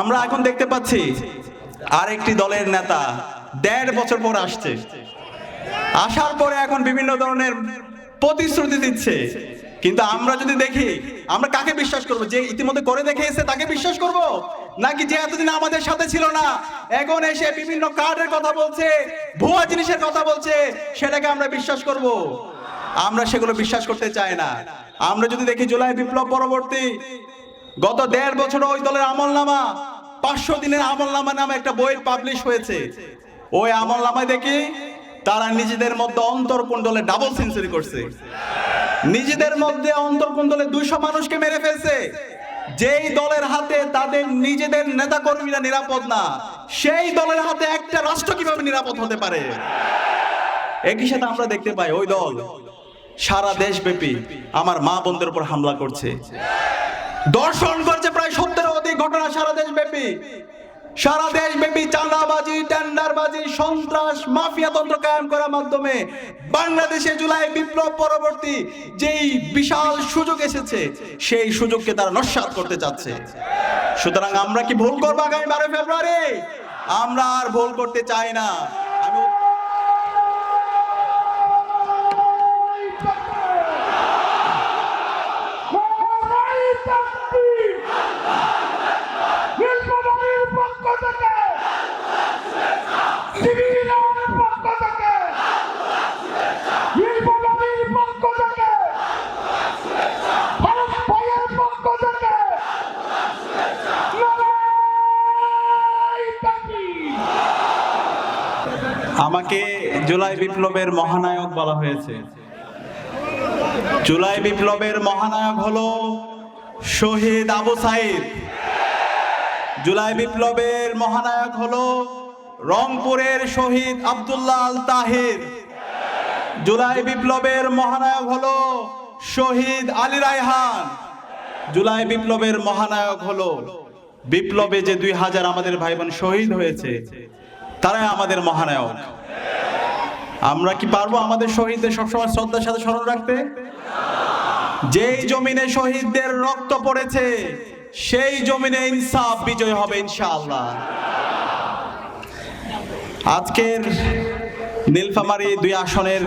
আমরা এখন দেখতে পাচ্ছি আরেকটি দলের নেতা দেড় বছর পর আসছে। আসার পরে এখন বিভিন্ন ধরনের প্রতিশ্রুতি দিচ্ছে। কিন্তু আমরা যদি দেখি, আমরা কাকে বিশ্বাস করব? যে ইতিমধ্যে করে দেখে এসে তাকে বিশ্বাস করব? নাকি যে এতদিন আমাদের সাথে ছিল না, এখন এসে বিভিন্ন কার্ডের কথা বলছে, ভুয়া জিনিসের কথা বলছে, সেটাকে আমরা বিশ্বাস করব? আমরা সেগুলো বিশ্বাস করতে চাই না। আমরা যদি দেখি জুলাই বিপ্লব পরবর্তী গত দেড় বছর ওই দলের আমল নামা পাঁচশো দিনের আমল নামা নামে একটা বই পাবলিশ হয়েছে। ওই আমল নামায় দেখি তারা নিজেদের মধ্যে অন্তর অন্তর্কুণ্ডলে ডাবল সেঞ্চুরি করছে। নিজেদের মধ্যে অন্তর্কুণ্ডলে দুইশো মানুষকে মেরে ফেলছে। যেই দলের হাতে তাদের নিজেদের নেতা কর্মীরা নিরাপদ না, সেই দলের হাতে একটা রাষ্ট্র কীভাবে নিরাপদ হতে পারে? একই সাথে আমরা দেখতে পাই ওই দল সারা দেশব্যাপী আমার মা বোনদের উপর হামলা করছে। দর্শন করছে প্রায় সত্তর অধিক ঘটনা সারা দেশব্যাপী। সারা দেশব্যাপী চাঁদাবাজি, টেন্ডারবাজি, সন্ত্রাস, মাফিয়া তন্ত্র কায়েম করার মাধ্যমে বাংলাদেশে জুলাই বিপ্লব পরবর্তী যেই বিশাল সুযোগ এসেছে, সেই সুযোগকে তারা নস্বাত করতে চাচ্ছে। সুতরাং আমরা কি ভুল করব আগামী বারোই ফেব্রুয়ারি? আমরা আর ভুল করতে চাই না আমি নারাই তাকবীর! নীলফামারীর পক্ষ থেকে সিভিল আইনের পক্ষ থেকে নীলফামারীর পক্ষ থেকে ফারুক ভাইয়ের পক্ষ থেকে নারাই তাকবীর! আমাকে জুলাই বিপ্লবের মহানায়ক বলা হয়েছে। জুলাই বিপ্লবের মহানায়ক হলো শহীদ আবু সাইদ। জুলাই বিপ্লবের মহানায়ক হলো রংপুরের শহীদ আব্দুল্লাহ আল তাহির। জুলাই বিপ্লবের মহানায়ক হলো শহীদ আলী রায়হান। জুলাই বিপ্লবের মহানায়ক হলো বিপ্লবে যে দুই হাজার আমাদের ভাই বোন শহীদ হয়েছে, তারাই আমাদের মহানায়ক। আমরা কি পারব আমাদের শহীদদের সবসময় শ্রদ্ধার সাথে স্মরণ রাখতে? যেই জমিনে শহীদদের রক্ত পড়েছে, সেই জমিনে ইনসাফ বিজয় হবে ইনশাআল্লাহ। আজকের নীলফামারী দুই আসনের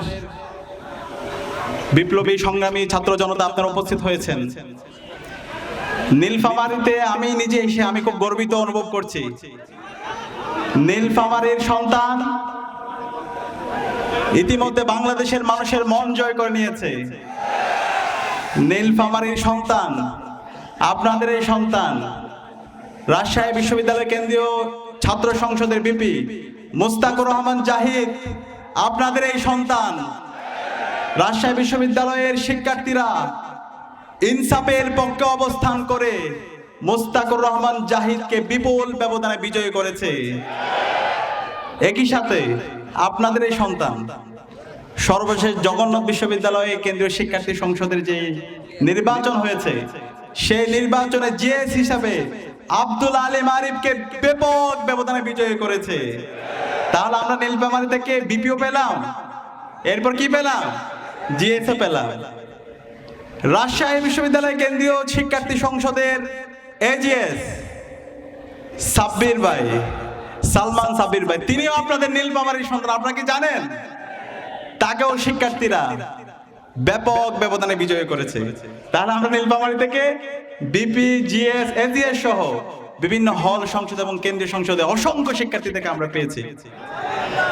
বিপ্লবী সংগ্রামী ছাত্র জনতা আপনারা উপস্থিত হয়েছেন। নীলফামারীতে আমি নিজে এসে আমি খুব গর্বিত অনুভব করছি। নীলফামারীর সন্তান ইতিমধ্যে বাংলাদেশের মানুষের মন জয় করে নিয়েছে। নীলফামারীর সন্তান, আপনাদের এই সন্তান, রাজশাহী বিশ্ববিদ্যালয় কেন্দ্রীয় ছাত্র সংসদের বিপি মুস্তাকুর রহমান জাহিদ, আপনাদের এই সন্তান, রাজশাহী বিশ্ববিদ্যালয়ের শিক্ষার্থীরা ইনসাফের পক্ষে অবস্থান করে মুস্তাকুর রহমান জাহিদকে বিপুল ব্যবধানে বিজয়ী করেছে। একই সাথে আপনাদের এই সন্তান, সর্বশেষ জগন্নাথ বিশ্ববিদ্যালয়ে কেন্দ্রীয় শিক্ষার্থী সংসদের যে নির্বাচন হয়েছে, সেই নির্বাচনে জিএস হিসাবে আব্দুল আলিম আরিফকে ব্যাপক ব্যবধানে বিজয়ী করেছে। তাহলে আমরা নীলফামারী থেকে বিপিও পেলাম। এরপর কি পেলাম? জিএসও পেলাম। রাজশাহী বিশ্ববিদ্যালয় কেন্দ্রীয় শিক্ষার্থী সংসদের এজিএস সাব্বির ভাই। সালমান সাবির ভাই, তিনিও আপনাদের নীলফামারীর সন্তান, আপনারা কি জানেন? তাকেও শিক্ষার্থীরা ব্যাপক ব্যবধানে বিজয় করেছে। তাহলে আমরা নীলফামারী থেকে বিপি জিএস এজিএস সহ বিভিন্ন হল সংসদ এবং কেন্দ্রীয় সংসদে অসংখ্য শিক্ষার্থী থেকে আমরা পেয়েছি।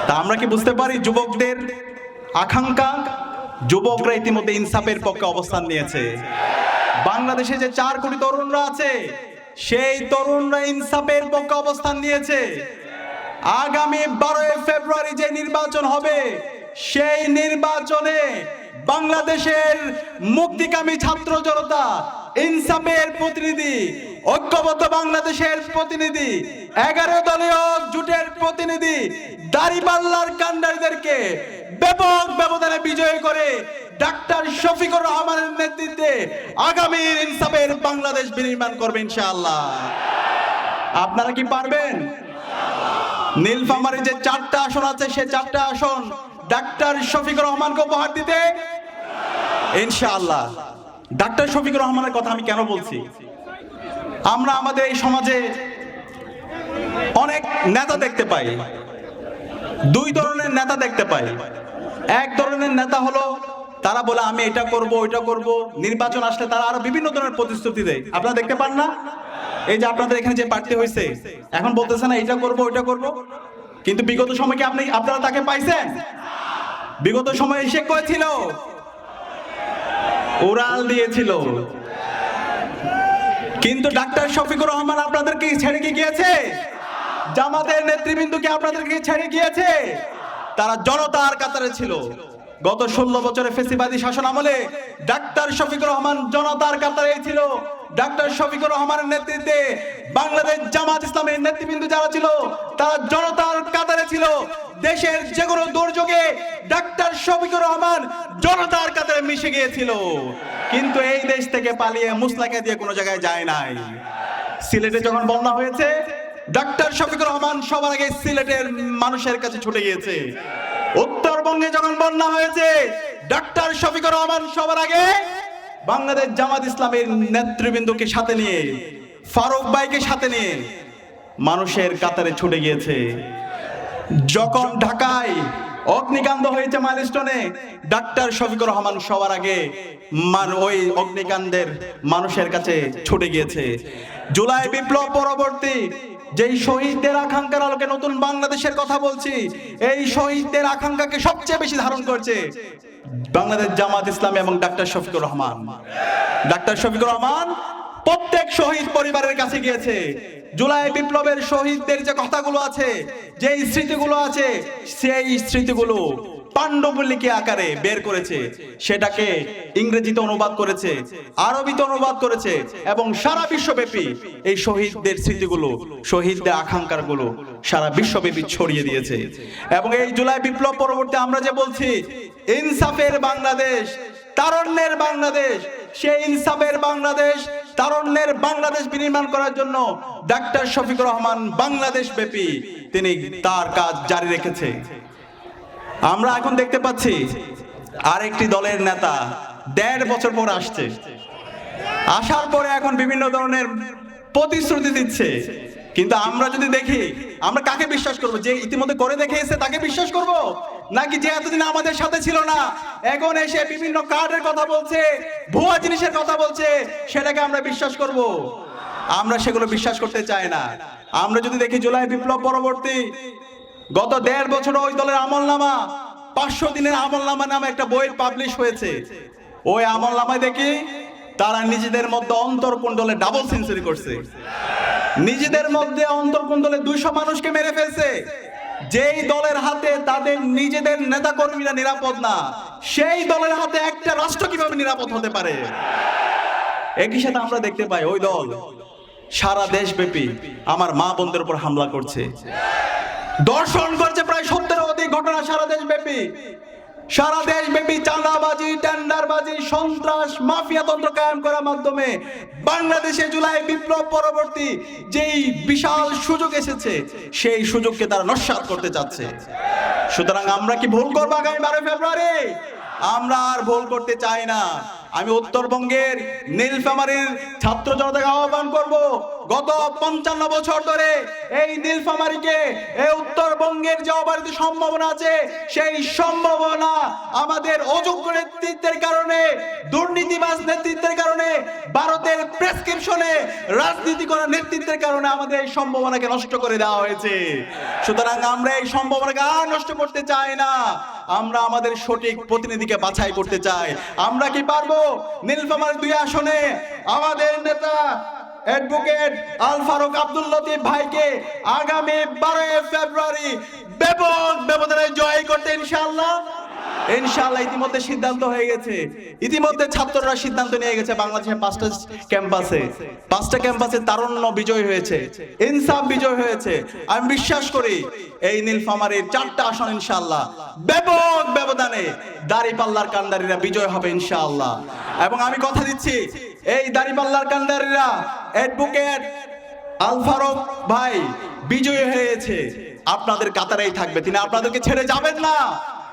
তা আমরা কি বুঝতে পারি? যুবকদের আকাঙ্ক্ষা, যুবকরা ইতিমধ্যে ইনসাফের পক্ষে অবস্থান নিয়েছে। বাংলাদেশে যে চার কোটি তরুণরা আছে, সেই তরুণরা ইনসাফের পক্ষে অবস্থান নিয়েছে। আগামী বারোই ফেব্রুয়ারি যে নির্বাচন হবে, সেই নির্বাচনে বাংলাদেশের মুক্তিকামী ছাত্র জনতা, ইনসাফের প্রতিনিধি, ঐক্যবদ্ধ বাংলাদেশের প্রতিনিধি, এগারো দলীয় জোটের প্রতিনিধি, দাড়িপাল্লার কান্ডারিদেরকে ব্যাপক ব্যবধানে বিজয় করে ডাক্তার শফিকুর রহমানের নেতৃত্বে আগামী ইনসাফের বাংলাদেশ বিনির্মাণ করবে ইনশাআল্লাহ। আপনারা কি পারবেন? নীলফামারী যে চারটা আসন আছে, সে চারটা আসন ডাক্তার শফিকুর রহমানকে উপহার দিতে? ইনশাআল্লাহ। ডাক্তার শফিকুর রহমানের কথা আমি কেন বলছি? আমরা আমাদের এই সমাজে অনেক নেতা দেখতে পাই। দুই ধরনের নেতা দেখতে পাই। এক ধরনের নেতা হলো, তারা বলে, আমি এটা করব, ওইটা করব। নির্বাচন আসলে তারা আরও বিভিন্ন ধরনের প্রতিশ্রুতি দেয়। আপনারা দেখতে পান না? এই যে আপনাদের এখানে যে প্রার্থী হয়েছে এখন বলতেছে না এটা করব, ওইটা করব? কিন্তু বিগত সময় কি আপনি, আপনারা তাকে পাইছেন? বিগত সময় এসে কয়েছিল উড়াল দিয়েছিল। কিন্তু ডাক্তার শফিকুর রহমান আপনাদেরকে ছেড়ে কি গিয়েছে? জামাতের নেতৃবৃন্দ কি আপনাদেরকে ছেড়ে গিয়েছে? তারা জনতার কাতারে ছিল। গত ষোলো বছরে ফেসিবাদী শাসন আমলে ডাক্তার শফিকুর রহমান জনতার ছিল ডাক্তার শফিকুর রহমানের নেতৃত্বে বাংলাদেশ জামাত ইসলামের নেতৃবৃন্দ যারা ছিল, তারা জনতার কাতারে ছিল। দেশের যে কোনো দুর্যোগে ডাক্তার শফিকুর রহমান জনতার কাতারে মিশে গিয়েছিল। কিন্তু এই দেশ থেকে পালিয়ে মুসলাকে দিয়ে কোনো জায়গায় যায় নাই। সিলেটে যখন বন্যা হয়েছে, ডাক্তার শফিকুর রহমান সবার আগে সিলেটের মানুষের কাছে ছুটে গিয়েছে। উত্তরবঙ্গে যখন বন্যা হয়েছে, ডাক্তার শফিকুর রহমান সবার আগে বাংলাদেশ জামাত ইসলামের নেতৃবৃন্দকে সাথে নিয়ে, ফারুক ভাইকে সাথে নিয়ে মানুষের কাতারে ছুটে গিয়েছে। যখন ঢাকায় অগ্নিকাণ্ড হয়েছে মাইলস্টোনে, ডাক্তার শফিকুর রহমান সবার আগে ওই অগ্নিকাণ্ডের মানুষের কাছে ছুটে গিয়েছে। জুলাই বিপ্লব পরবর্তী, যেই শহীদদের আকাঙ্ক্ষার আলোকে নতুন বাংলাদেশের কথা বলছি, এই শহীদদের আকাঙ্ক্ষাকে সবচেয়ে বেশি ধারণ করছে বাংলাদেশ জামাত ইসলামী এবং ডাক্তার শফিকুর রহমান। ডাক্তার শফিকুর রহমান প্রত্যেক শহীদ পরিবারের কাছে গিয়েছে। জুলাই বিপ্লবের শহীদদের যে কথাগুলো আছে, যে স্মৃতিগুলো আছে, সেই স্মৃতিগুলো পাণ্ডবলিকে আকারে বের করেছে। সেটাকে ইংরেজিতে অনুবাদ করেছে, আরবিতে অনুবাদ করেছে এবং সারা বিশ্বব্যাপী এই শহীদদের স্মৃতিগুলো, শহীদদের আকাঙ্ক্ষাগুলো সারা বিশ্বব্যাপী ছড়িয়ে দিয়েছে। এবং এই জুলাই বিপ্লব পরবর্তী আমরা যে বলছি, ইনসাফের বাংলাদেশ, তারণ্যের বাংলাদেশ, সেই ইনসাফের বাংলাদেশ, তারণ্যের বাংলাদেশ বিনির্মাণ করার জন্য ডাক্তার শফিকুর রহমান বাংলাদেশ ব্যাপী তিনি তার কাজ জারি রেখেছে। আমরা এখন দেখতে পাচ্ছি আরেকটি দলের নেতা দেড় বছর পর আসছে। আসার পরে এখন বিভিন্ন ধরনের প্রতিশ্রুতি দিচ্ছে। কিন্তু আমরা যদি দেখি, আমরা কাকে বিশ্বাস করব? যে ইতিমধ্যে করে দেখিয়েছে তাকে বিশ্বাস করব? নাকি যে এতদিন আমাদের সাথে ছিল না, এখন এসে বিভিন্ন কার্ডের কথা বলছে, ভুয়া জিনিসের কথা বলছে, সেটাকে আমরা বিশ্বাস করব? আমরা সেগুলো বিশ্বাস করতে চাই না। আমরা যদি দেখি জুলাই বিপ্লব পরবর্তী গত দেড় বছর ওই দলের আমল নামা পাঁচশো দিনের আমল নামা নামে একটা বই পাবলিশ হয়েছে। ওই আমল নামায় দেখি তারা নিজেদের মধ্যে অন্তর্কুণ্ডলে ডাবল সেঞ্চুরি করছে। নিজেদের মধ্যে অন্তর্কুণ্ডলে দুইশো মানুষকে মেরে ফেলছে। যেই দলের হাতে তাদের নিজেদের নেতা কর্মীরা নিরাপদ না, সেই দলের হাতে একটা রাষ্ট্র কীভাবে নিরাপদ হতে পারে? একই সাথে আমরা দেখতে পাই ওই দল সারা দেশব্যাপী আমার মা বোনদের উপর হামলা করছে। দর্শন করছে প্রায় সত্তর অধিক ঘটনা সারা দেশব্যাপী। সারা দেশব্যাপী চাঁদাবাজি, টেন্ডারবাজি, সন্ত্রাস, মাফিয়া তন্ত্র কায়েম করার মাধ্যমে বাংলাদেশে জুলাই বিপ্লব পরবর্তী যেই বিশাল সুযোগ এসেছে, সেই সুযোগকে তারা নস্বাত করতে চাচ্ছে। সুতরাং আমরা কি ভুল করব আগামী বারোই ফেব্রুয়ারি? আমরা আর ভুল করতে চাই না। আমি উত্তরবঙ্গের নীলফামারীর ছাত্র জনতাকে আহ্বান করব। গত পঞ্চান্ন বছর ধরে এই নীলফামারীকে, এই উত্তরবঙ্গের যে অবারিত সম্ভাবনা আছে, সেই সম্ভাবনা আমাদের অযোগ্য নেতৃত্বের কারণে, দুর্নীতিবাজ নেতৃত্বের কারণে, ভারতের প্রেসক্রিপশনে রাজনীতি করা নেতৃত্বের কারণে আমাদের এই সম্ভাবনাকে নষ্ট করে দেওয়া হয়েছে। সুতরাং আমরা এই সম্ভাবনাকে আর নষ্ট করতে চাই না। আমরা আমাদের সঠিক প্রতিনিধিকে বাছাই করতে চাই। আমরা কি পারব? নীলফামার দুই আসনে আমাদের নেতা অ্যাডভোকেট আল ফারুক ভাইকে আগামী ফেব্রুয়ারি ব্যাপক ব্যবধানে জয় করতে ইনশাআল্লাহ। ইনশাআল্লাহ ইতিমধ্যে সিদ্ধান্ত হয়ে গেছে। ইতিমধ্যে ছাত্ররা সিদ্ধান্ত নিয়ে গেছে বাংলাদেশের পাঁচটা ক্যাম্পাসে। পাঁচটা ক্যাম্পাসে তারুণ্য বিজয় হয়েছে, ইনসাফ বিজয় হয়েছে। আমি বিশ্বাস করি, এই নীলফামারীর চারটা আসন ইনশাআল্লাহ ব্যাপক ব্যবধানে দাড়িপাল্লার কান্ডারিরা বিজয় হবে ইনশাআল্লাহ। এবং আমি কথা দিচ্ছি, এই দাড়িপাল্লার কান্ডারিরা অ্যাডভোকেট আল ফারুক ভাই বিজয়ী হয়েছে। আপনাদের কাতারেই থাকবে, তিনি আপনাদেরকে ছেড়ে যাবেন না।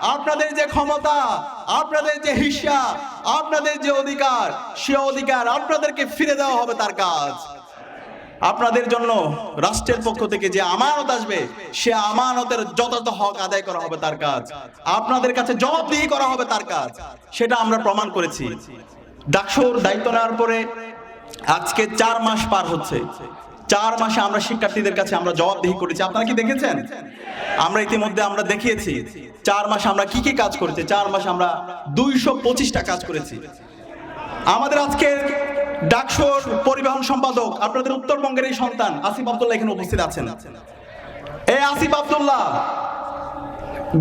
আপনাদের যে ক্ষমতা, আপনাদের যে হিসা, আপনাদের যে অধিকার, সে অধিকার আপনাদেরকে ফিরে দেওয়া হবে তার কাজ। আপনাদের জন্য রাষ্ট্রের পক্ষ থেকে যে আমানত আসবে, সে আমানতের যথাযথ হক আদায় করা হবে তার কাজ। আপনাদের কাছে জবাবদিহি করা হবে তার কাজ। সেটা আমরা প্রমাণ করেছি। ডাকসুর দায়িত্ব নেওয়ার পরে আজকে চার মাস পার হচ্ছে। চার মাসে আমরা শিক্ষার্থীদের কাছে আমরা জবাবদিহি করেছি। আপনারা কি দেখেছেন? আমরা ইতিমধ্যে আমরা দেখিয়েছি। চার মাসে আমরা কি কি কাজ করেছি? চার মাসে আমরা দুইশো পঁচিশটা কাজ করেছি। আমাদের আজকের ডাকসুর পরিবহন সম্পাদক, আপনাদের উত্তরবঙ্গের এই সন্তান আসিফ আব্দুল্লাহ এখানে উপস্থিত আছেন। এই আসিফ আব্দুল্লাহ,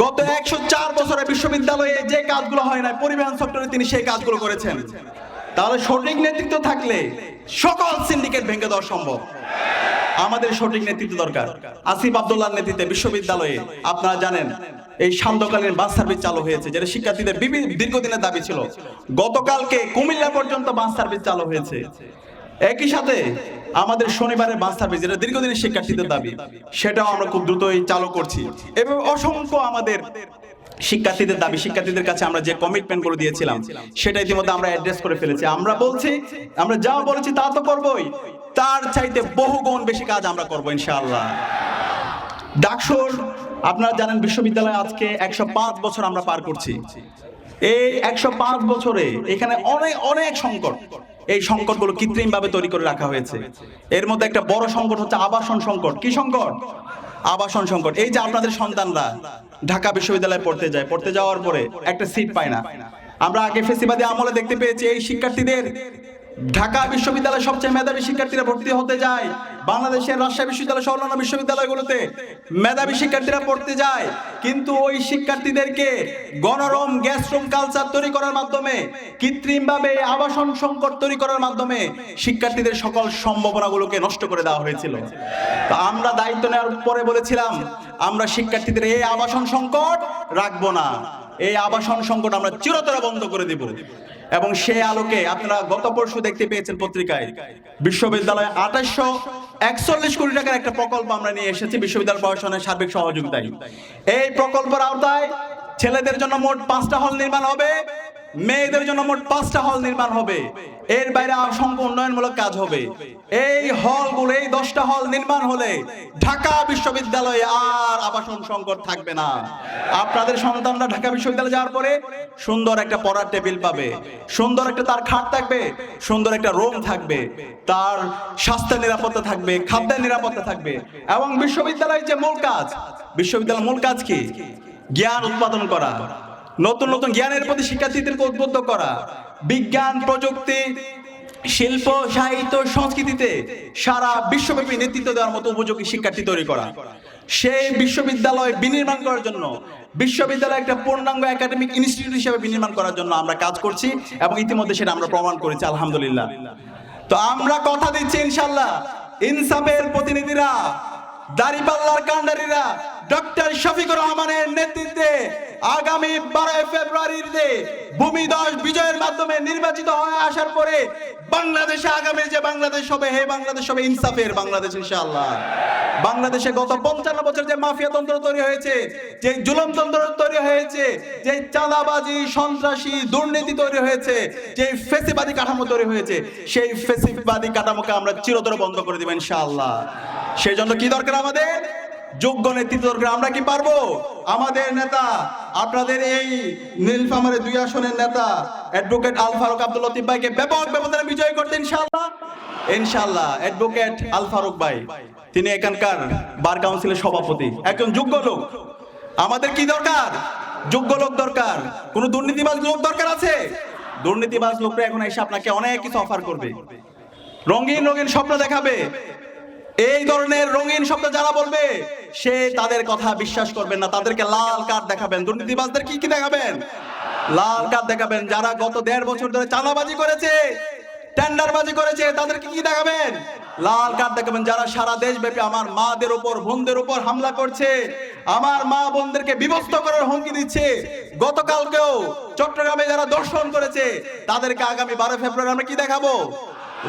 গত একশো চার বছরে বিশ্ববিদ্যালয়ে যে কাজগুলো হয় না পরিবহন সেক্টরে তিনি সেই কাজগুলো করেছেন। তাহলে সঠিক নেতৃত্ব থাকলে সকল সিন্ডিকেট ভেঙে দেওয়া সম্ভব। আমাদের সঠিক নেতৃত্ব দরকার। আসিফ আব্দুল্লাহর নেতৃত্বে বিশ্ববিদ্যালয়ে, আপনারা জানেন, এই সান্ধ্যকালীন বাস সার্ভিস চালু হয়েছে, যেটা শিক্ষার্থীদের বিভিন্ন দীর্ঘদিনের দাবি ছিল। গতকালকে কুমিল্লা পর্যন্ত বাস সার্ভিস চালু হয়েছে। একই সাথে আমাদের শনিবারের বাস সার্ভিস, যেটা দীর্ঘদিনের শিক্ষার্থীদের দাবি, সেটাও আমরা খুব দ্রুতই চালু করছি। এবং অসংখ্য আমাদের শিক্ষার্থীদের দাবি, শিক্ষার্থীদের কাছে আমরা যে কমিটমেন্ট করে দিয়েছিলাম, সেটা ইতিমধ্যে আমরা অ্যাড্রেস করে ফেলেছি। আমরা বলছি, আমরা যা বলেছি তা তো করবই। তার চাইতে বহু গুণ বেশি কাজ আমরা করব, ইনশাআল্লাহ। ডাকসুর, আপনারা জানেন বিশ্ববিদ্যালয়ে আজকে একশো পাঁচ বছর আমরা পার করছি। এই একশো পাঁচ বছরে এখানে অনেক অনেক সংকট। এই সংকটগুলো কৃত্রিম ভাবে তৈরি করে রাখা হয়েছে। এর মধ্যে একটা বড় সংকট হচ্ছে আবাসন সংকট। কি সংকট? আবাসন সংকট। এই যে আপনাদের সন্তানরা ঢাকা বিশ্ববিদ্যালয়ে পড়তে যায়, পড়তে যাওয়ার পরে একটা সিট পায় না। আমরা আগে ফেসিবাদী আমলে দেখতে পেয়েছি এই শিক্ষার্থীদের ঢাকা বিশ্ববিদ্যালয়ে সবচেয়ে মেধাবী শিক্ষার্থীরা ভর্তি হতে যায়। বাংলাদেশের রাজশাহী বিশ্ববিদ্যালয় সহ অন্যান্য বিশ্ববিদ্যালয়গুলোতে মেধাবী শিক্ষার্থীরা পড়তে যায়। কিন্তু ওই শিক্ষার্থীদেরকে গণরম গ্যাস রুম কালচার তৈরি করার মাধ্যমে, কৃত্রিমভাবে আবাসন সংকট তৈরি করার মাধ্যমে শিক্ষার্থীদের সকল সম্ভাবনাগুলোকে নষ্ট করে দেওয়া হয়েছিল। তো আমরা দায়িত্ব নেওয়ার পরে বলেছিলাম, আমরা শিক্ষার্থীদের এই আবাসন সংকট রাখব না। এই আবাসন সংকট আমরা চিরতরে বন্ধ করে দিব। এবং সে আলোকে আপনারা গত পরশু দেখতে পেয়েছেন পত্রিকায়। বিশ্ববিদ্যালয়ে আঠাশশো একচল্লিশ কোটি টাকার একটা প্রকল্প আমরা নিয়ে এসেছি, বিশ্ববিদ্যালয় প্রশাসনের সার্বিক সহযোগিতায়। এই প্রকল্পের আওতায় ছেলেদের জন্য মোট পাঁচটা হল নির্মাণ হবে। মেয়েদের জন্য মোট পাঁচটা হল নির্মাণ হবে। এর বাইরে অসংখ্য উন্নয়নমূলক কাজ হবে। এই হলগুলো, এই দশটা হল নির্মাণ হলে ঢাকা বিশ্ববিদ্যালয়ে আর আবাসন সংকট থাকবে না। আপনাদের সন্তানরা ঢাকা বিশ্ববিদ্যালয়ে যাওয়ার পরে সুন্দর একটা পড়ার টেবিল পাবে। সুন্দর একটা তার খাট থাকবে, সুন্দর একটা রুম থাকবে। তার স্বাস্থ্যের নিরাপত্তা থাকবে, খাদ্যের নিরাপত্তা থাকবে। এবং বিশ্ববিদ্যালয়ের যে মূল কাজ, বিশ্ববিদ্যালয়ের মূল কাজ কি? জ্ঞান উৎপাদন করা। নতুন নতুন জ্ঞানের প্রতি শিক্ষার্থীদেরকে উদ্বুদ্ধ করা। বিজ্ঞান, প্রযুক্তি, শিল্প, সাহিত্য, সংস্কৃতিতে সারা বিশ্বব্যাপী নেতৃত্ব দেওয়ার মতো উপযোগী শিক্ষার্থী তৈরি করা। সেই বিশ্ববিদ্যালয় বিনির্মাণ করার জন্য, বিশ্ববিদ্যালয় একটা পূর্ণাঙ্গ একাডেমিক ইনস্টিটিউট হিসেবে বিনির্মাণ করার জন্য আমরা কাজ করছি এবং ইতিমধ্যে সেটা আমরা প্রমাণ করেছি, আলহামদুলিল্লাহ। তো আমরা কথা দিচ্ছি ইনশাল্লাহ ইনসাফের প্রতিনিধিরা, দাড়িপাল্লার কান্ডারিরা ডক্টর শফিকুর রহমানের নেতৃত্বে আগামী বারোই ফেব্রুয়ারিতে ভূমিদশ বিজয়ের মাধ্যমে নির্বাচিত হয়ে আসার পরে বাংলাদেশে আগামী যে বাংলাদেশ হবে, হে বাংলাদেশ হবে ইনসাফের বাংলাদেশ ইনশাআল্লাহ। বাংলাদেশে গত পঞ্চান্ন বছর যে মাফিয়া তন্ত্র তৈরি হয়েছে, যে জুলুম তন্ত্র তৈরি হয়েছে, যে চাঁদাবাজি, সন্ত্রাসী দুর্নীতি তৈরি হয়েছে, যে ফেসিবাদী কাঠামো তৈরি হয়েছে, সেই ফেসিবাদী কাঠামোকে আমরা চিরতরে বন্ধ করে দেব ইনশাআল্লাহ। সেই জন্য কি দরকার আমাদের? যোগ্য নেতৃত্ব দরকার আমরা কি পারব? আমাদের নেতা, আপনাদের এই নীলফামারের দুই আসনের নেতা অ্যাডভোকেট আল ফারুক আব্দুল লতিফ ভাইকে ব্যাপক ব্যবধানে বিজয় করতে ইনশাআল্লাহ। ইনশাআল্লাহ অ্যাডভোকেট আল ফারুক ভাই, তিনি এখানকার বার কাউন্সিলের সভাপতি, একজন যোগ্য লোক। আমাদের কি দরকার? যোগ্য লোক দরকার। কোন দুর্নীতিবাজ লোক দরকার আছে? দুর্নীতিবাজ লোকরা এখন এসে আপনাকে অনেক কিছু অফার করবে। রঙিন রঙিন স্বপ্ন দেখাবে। এই ধরনের রঙিন শব্দ যারা বলবে, সে তাদের কথা বিশ্বাস করবেন না। তাদেরকে লাল কার্ড দেখাবেন। দুর্নীতিবাজদের কি কি দেখাবেন? লাল কার্ড দেখাবেন। যারা গত দেড় বছর ধরে চাঁদাবাজি করেছে, টেন্ডারবাজি করেছে, তাদেরকে কি দেখাবেন? লাল কার্ড দেখাবেন। যারা সারা দেশব্যাপী আমার মাদের উপর, বোনদের উপর হামলা করছে, আমার মা বোনদেরকে বিভক্ত করার হুমকি দিচ্ছে, গতকালকেও চট্টগ্রামে যারা দর্শন করেছে, তাদেরকে আগামী বারো ফেব্রুয়ারি আমরা কি দেখাবো?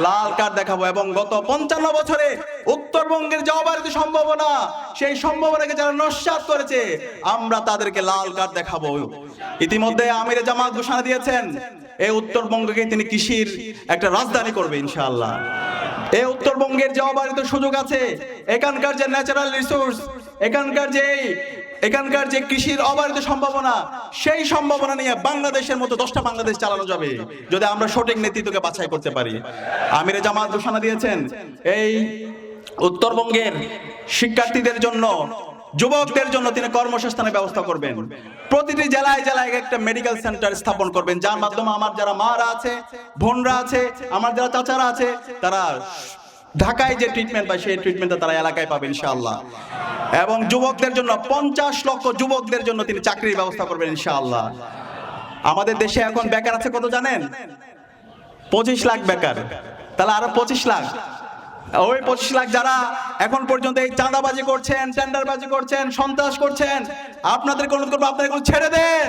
লাল কার্ড দেখাবো এবং গত পঞ্চান্ন বছরে উত্তরবঙ্গের যে সম্ভাবনা, সেই সম্ভাবনাকে যারা নস্বাত করেছে, আমরা তাদেরকে লাল কার্ড দেখাবো। ইতিমধ্যে আমির জামাত ঘোষণা দিয়েছেন, এই উত্তরবঙ্গকে তিনি কৃষির একটা রাজধানী করবে, ইনশাআল্লাহ। এই উত্তরবঙ্গের যে অবারিত সুযোগ আছে, এখানকার যে ন্যাচারাল রিসোর্স এখানকার যে এখানকার যে কৃষির অবাধিত সম্ভাবনা, সেই সম্ভাবনা নিয়ে বাংলাদেশের মতো দশটা বাংলাদেশ চালানো যাবে, যদি আমরা সঠিক নেতৃত্বকে বাছাই করতে পারি। আমিরে জামাত ঘোষণা দিয়েছেন, এই উত্তরবঙ্গের শিক্ষার্থীদের জন্য যুবকদের জন্য তিনি কর্মসংস্থানের ব্যবস্থা করবেন। প্রতিটি জেলায় জেলায় একটা মেডিকেল সেন্টার স্থাপন করবেন, যার মাধ্যমে আমার যারা মারা আছে, বোনরা আছে, আমার যারা চাচারা আছে, তারা ঢাকায় যে ট্রিটমেন্ট পায়, সেই ট্রিটমেন্টটা তারা এলাকায় পাবে ইনশাআল্লাহ। এবং যুবকদের জন্য পঞ্চাশ লক্ষ যুবকদের জন্য তিনি চাকরির ব্যবস্থা করবেন ইনশাআল্লাহ। আমাদের দেশে এখন বেকার আছে কত জানেন? পঁচিশ লাখ বেকার। তাহলে আরও পঁচিশ লাখ। ওই পঁচিশ লাখ যারা এখন পর্যন্ত এই চাঁদাবাজি করছেন, টেন্ডারবাজি করছেন, সন্ত্রাস করছেন আপনাদের অনুরোধ করব, আপনারা এগুলো ছেড়ে দেন।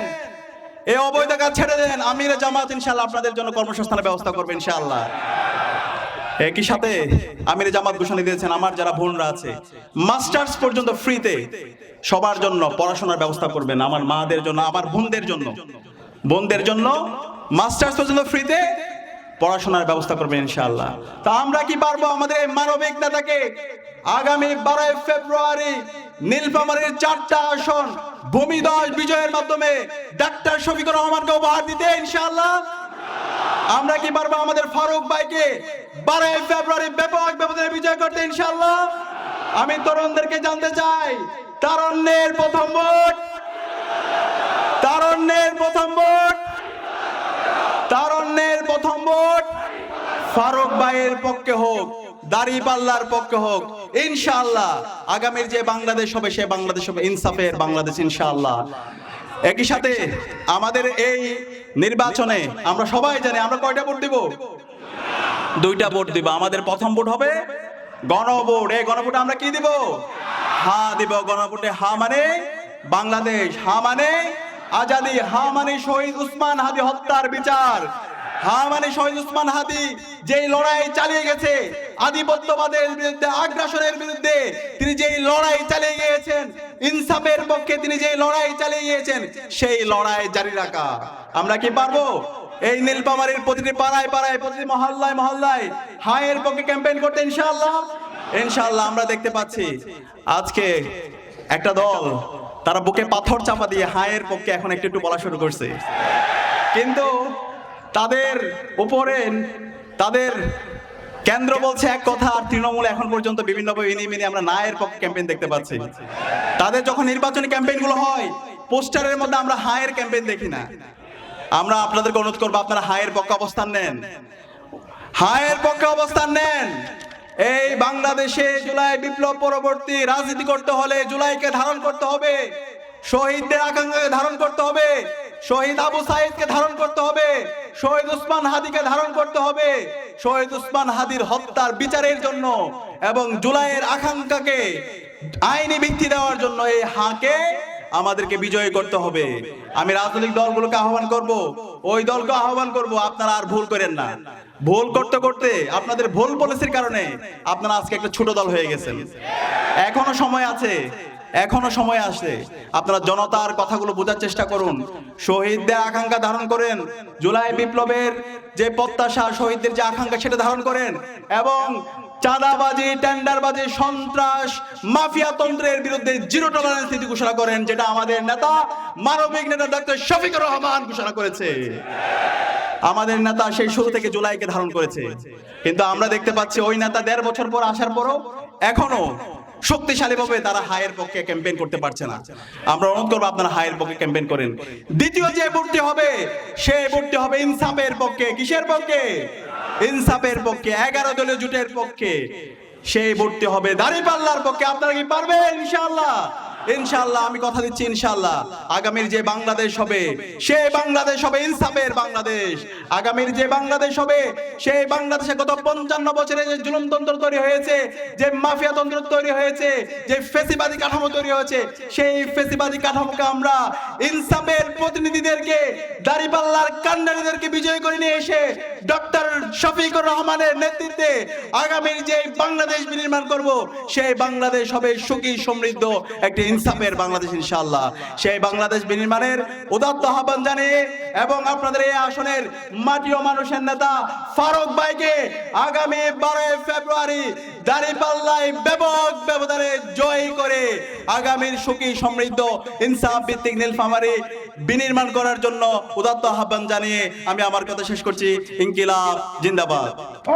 এই অবৈধ কাজ ছেড়ে দেন। আমিরে জামাত ইনশাল্লাহ আপনাদের জন্য কর্মসংস্থানের ব্যবস্থা করবে, ইনশাআল্লাহ। একই সাথে আমিরে জামাত ঘোষণা দিয়েছেন, আমার যারা বোনরা আছে, মাস্টার্স পর্যন্ত ফ্রিতে সবার জন্য পড়াশোনার ব্যবস্থা করবেন, আমার মাদের জন্য, আমার বোনদের জন্য। বোনদের জন্য মাস্টার্স পর্যন্ত ফ্রিতে পড়াশোনার ব্যবস্থা করবেন ইনশাআল্লাহ। তা আমরা কি পারব আমাদের এই মানবিক নেতাকে? আগামী বারোই ফেব্রুয়ারি নীলফামারীর চারটা আসন ভূমিদশ বিজয়ের মাধ্যমে ডাক্তার শফিকুর রহমানকে উপহার দিতে ইনশাআল্লাহ? আমরা কি পারব আমাদের ফারুক ভাইকে বারোই ফেব্রুয়ারি ব্যাপক ব্যবধানে বিজয় করতে ইনশাআল্লাহ? আমি তরুণদেরকে জানতে চাই, তারণ্যের প্রথম ভোট। তারণ্যের প্রথম ভোট। প্রথম ভোট ফারুক ভাইয়ের পক্ষে হোক, দাড়ি পাল্লার পক্ষে হোক, ইনশাআল্লাহ আগামীর যে বাংলাদেশ হবে, সে বাংলাদেশ হবে, ইনসাফের বাংলাদেশ ইনশাআল্লাহ। একই সাথে আমাদের এই নির্বাচনে আমরা সবাই জানি, আমরা কয়টা ভোট দিব? দুইটা ভোট দিব। আমাদের প্রথম ভোট হবে গণভোট। এই গণভোটে আমরা কি দিব? হা দিব। গণভোটে হা মানে বাংলাদেশ, হা মানে আজাদি, হা মানে শহীদ উসমান হাদি হত্যার বিচার। হা মানে শহীদ উসমান হাদি, যেই লড়াই চালিয়ে গেছে, আধিপত্যবাদের বিরুদ্ধে, আগ্রাসনের বিরুদ্ধে, তিনি যেই লড়াই চালিয়ে গিয়েছেন, ইনসাফের পক্ষে তিনি যেই লড়াই চালিয়ে গিয়েছেন, সেই লড়াই জারি রাখা। আমরা কি পারব? এই নীলপামারির প্রতিটি পাড়ায় পাড়ায়, প্রতিটি মহল্লায় মহল্লায় হায়ের পক্ষে ক্যাম্পেইন করতে ইনশাআল্লাহ? ইনশাআল্লাহ আমরা দেখতে পাচ্ছি, আজকে একটা দল তারা বুকে পাথর চাপা দিয়ে হায়ের পক্ষে এখন একটু একটু বলা শুরু করছে। কিন্তু তাদের উপরে তাদের কেন্দ্র বলছে এক কথা, আর তৃণমূল এখন পর্যন্ত মিনি আমরা নায়ের পক্ষে ক্যাম্পেইন দেখতে পাচ্ছি। তাদের যখন নির্বাচনী ক্যাম্পেইনগুলো হয়, পোস্টারের মধ্যে আমরা হায়ের ক্যাম্পেইন দেখি না। আমরা আপনাদেরকে অনুরোধ করব, আপনারা হায়ের পক্ষে অবস্থান নেন। হায়ের পক্ষে অবস্থান নেন। এই বাংলাদেশে জুলাই বিপ্লব পরবর্তী রাজনীতি করতে হলে জুলাইকে ধারণ করতে হবে, শহীদদের আকাঙ্ক্ষাকে ধারণ করতে হবে। শহীদ আবু সাইদকে ধারণ করতে হবে, শহীদ উসমান হাদিকে ধারণ করতে হবে। শহীদ উসমান হাদির হত্যার বিচারের জন্য এবং জুলাইয়ের আকাঙ্ক্ষাকে আইনি ভিত্তি দেওয়ার জন্য এই হাকে আমাদেরকে বিজয় করতে হবে। আমি রাজনৈতিক দলগুলোকে আহ্বান করব, ওই দলকে আহ্বান করব, আপনারা আর ভুল করেন না। ভুল করতে করতে আপনাদের ভুল পলিসির কারণে আপনারা আজকে একটা ছোট দল হয়ে গেছেন। এখনও সময় আছে এখনও সময় আসছে আপনারা জনতার কথাগুলো বোঝার চেষ্টা করুন। শহীদদের আকাঙ্ক্ষা ধারণ করেন। জুলাই বিপ্লবের যে প্রত্যাশা, শহীদদের যে আকাঙ্ক্ষা সেটা ধারণ করেন এবং চাঁদাবাজি, টেন্ডারবাজি, সন্ত্রাস, মাফিয়া তন্ত্রের বিরুদ্ধে জিরো টলারেন্স নীতি ঘোষণা করেন, যেটা আমাদের নেতা, মানবিক নেতা ডক্টর শফিকুর রহমান ঘোষণা করেছে। আমাদের নেতা সেই শুরু থেকে জুলাইকে ধারণ করেছে। কিন্তু আমরা দেখতে পাচ্ছি ওই নেতা দেড় বছর পর আসার পরও এখনও শক্তিশালী ভাবে তারা হায়ের পক্ষে ক্যাম্পেইন করতে পারছে না। আমরা অনুরোধ করব আপনারা হায়ের পক্ষে ক্যাম্পেইন করেন। দ্বিতীয় যে ভোটটি হবে সে ভোটটি হবে ইনসাফের পক্ষে। কিসের পক্ষে? ইনসাফের পক্ষে, এগারো দলীয় জোটের পক্ষে। সেই ভোটটি হবে দাঁড়িপাল্লার পক্ষে। আপনারা কি পারবেন? ইনশাআল্লাহ। ইনশাআল্লাহ, আমি কথা দিচ্ছি ইনশাআল্লাহ। আগামীর যে বাংলাদেশ হবে, সে বাংলাদেশ হবে ইনসাফের বাংলাদেশ। আগামীর যে বাংলাদেশ হবে, সেই বাংলাদেশে গত পঞ্চান্ন বছরে যে জুলুমতন্ত্র তৈরি হয়েছে, যে মাফিয়া তন্ত্র তৈরি হয়েছে, যে ফেসিবাদী কাঠামো তৈরি হয়েছে, সেই ফেসিবাদী কাঠামোকে আমরা ইনসাফের প্রতিনিধিদেরকে, দাড়িপাল্লার কান্ডারিদেরকে বিজয় করে নিয়ে এসে ডক্টর শফিকুর রহমানের নেতৃত্বে আগামীর যে বাংলাদেশ বিনির্মাণ করব, সেই বাংলাদেশ হবে সুখী সমৃদ্ধ একটি ইনসাফের বাংলাদেশ ইনশাআল্লাহ। সেই বাংলাদেশ বিনির্মাণের উদাত্ত আহ্বান জানিয়ে এবং আপনাদের এই আসনের মাটি ও মানুষের নেতা ফারুক ভাইকে আগামী বারোই ফেব্রুয়ারি দাঁড়িপাল্লায় ব্যাপক ব্যবধানে জয়ী করে আগামীর সুখী সমৃদ্ধ ইনসাফ ভিত্তিক নীলফামারী বিনির্মাণ করার জন্য উদাত্ত আহ্বান জানিয়ে আমি আমার কথা শেষ করছি। ইনকিলাব, জিন্দাবাদ।